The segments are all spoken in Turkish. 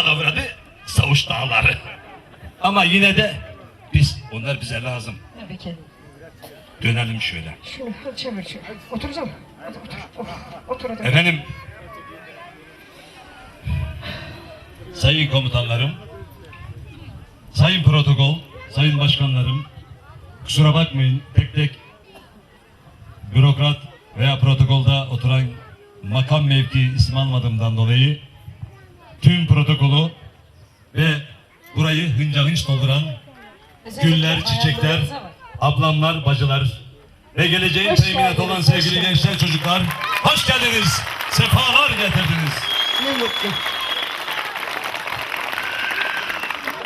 ana avradı Savuş Dağları. Ama yine de biz, onlar bize lazım. Tabii ki. Dönelim şöyle. Şunu çevir şunu. Oturacağım. Hadi otur. Otur hadi. Efendim, sayın komutanlarım, sayın protokol, sayın başkanlarım, kusura bakmayın tek tek bürokrat veya protokolda oturan makam mevki isim almadığımdan dolayı tüm protokolü ve burayı hınca hınç dolduran güller, çiçekler, ablamlar, bacılar ve geleceğin Hoş teminatı geldiniz, olan hoş sevgili geldiniz. gençler, çocuklar hoş geldiniz, sefalar getirdiniz. Ne mutlu.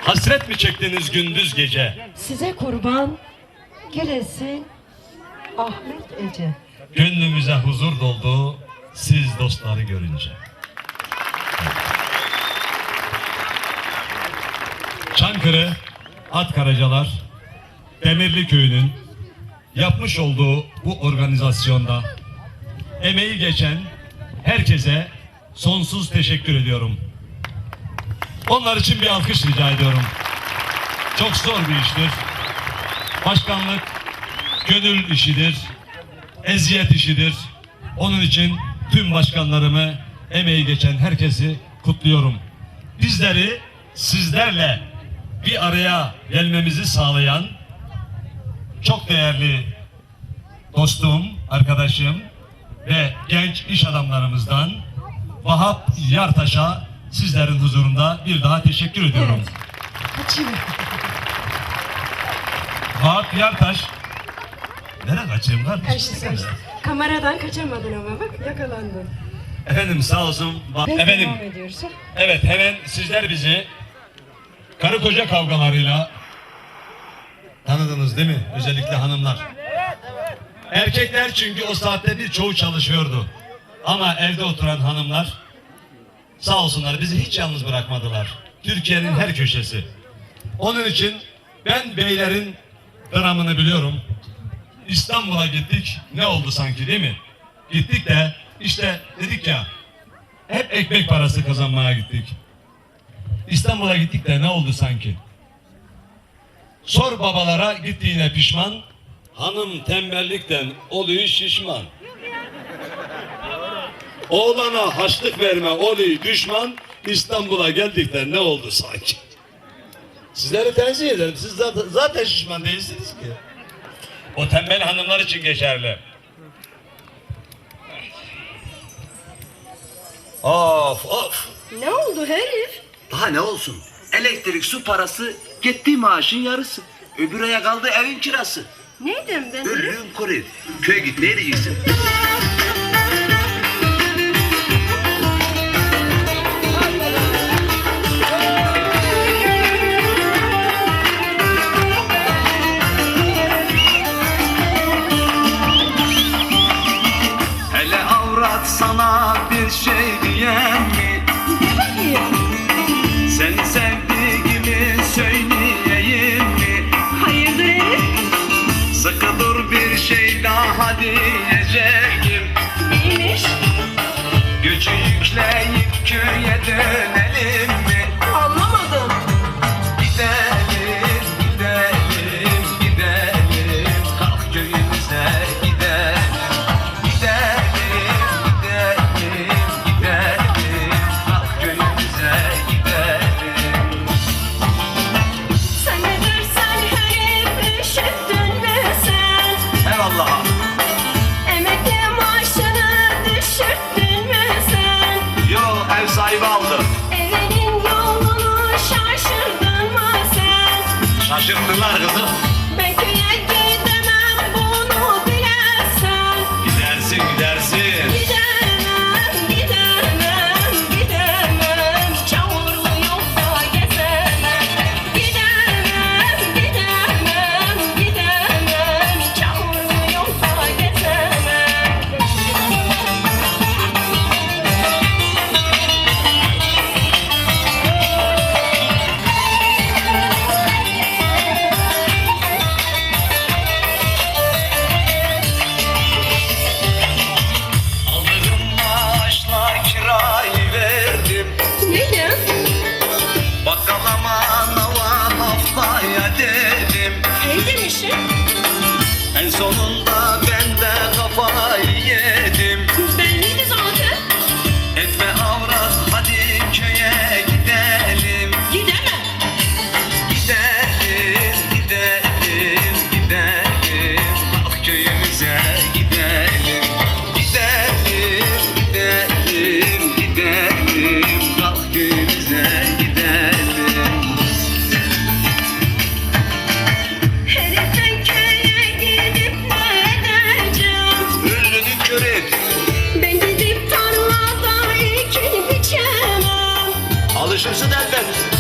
Hasret mi çektiniz gündüz gece? Size kurban gelesin Ahmet Ece. Gönlümüze huzur doldu siz dostları görünce. Çankırı, Atkaracalar, Demirli Köyü'nün yapmış olduğu bu organizasyonda emeği geçen herkese sonsuz teşekkür ediyorum. Onlar için bir alkış rica ediyorum. Çok zor bir iştir. Başkanlık gönül işidir eziyet işidir. Onun için tüm başkanlarımı, emeği geçen herkesi kutluyorum. Bizleri sizlerle bir araya gelmemizi sağlayan çok değerli dostum, arkadaşım ve genç iş adamlarımızdan Vahap Yartaş'a sizlerin huzurunda bir daha teşekkür ediyorum. Evet. Vahap Yartaş Nereye kaçayım kardeşim? Kaçtı kaçtı. Kameradan kaçamadın ama bak yakalandın. Efendim sağ olsun. Peki, Efendim devam ediyoruz. Evet hemen sizler bizi karı koca kavgalarıyla tanıdınız değil mi? Özellikle hanımlar. Erkekler çünkü o saatte birçoğu çalışıyordu. Ama evde oturan hanımlar sağ olsunlar bizi hiç yalnız bırakmadılar. Türkiye'nin her köşesi. Onun için ben beylerin dramını biliyorum. İstanbul'a gittik. Ne oldu sanki değil mi? Gittik de işte dedik ya hep ekmek parası kazanmaya gittik. İstanbul'a gittik de ne oldu sanki? Sor babalara gittiğine pişman. Hanım tembellikten oluyor şişman. Oğlana haçlık verme oluyor düşman. İstanbul'a geldik de ne oldu sanki? Sizleri tenzih ederim. Siz zaten, zaten şişman değilsiniz ki. O tembel hanımlar için geçerli. Of of. Ne oldu herif? Daha ne olsun? Elektrik, su parası gitti maaşın yarısı. Öbür aya kaldı evin kirası. Neydim ben? Ölüm kuru. Köye git ne diyeceksin? Şaşırttılar kızım gidelim Kalk denize gidelim. Heriften köye gidip ne edeceğim? Ünlünü kör et Ben gidip tarlada iki biçemem Alışırsın elbet.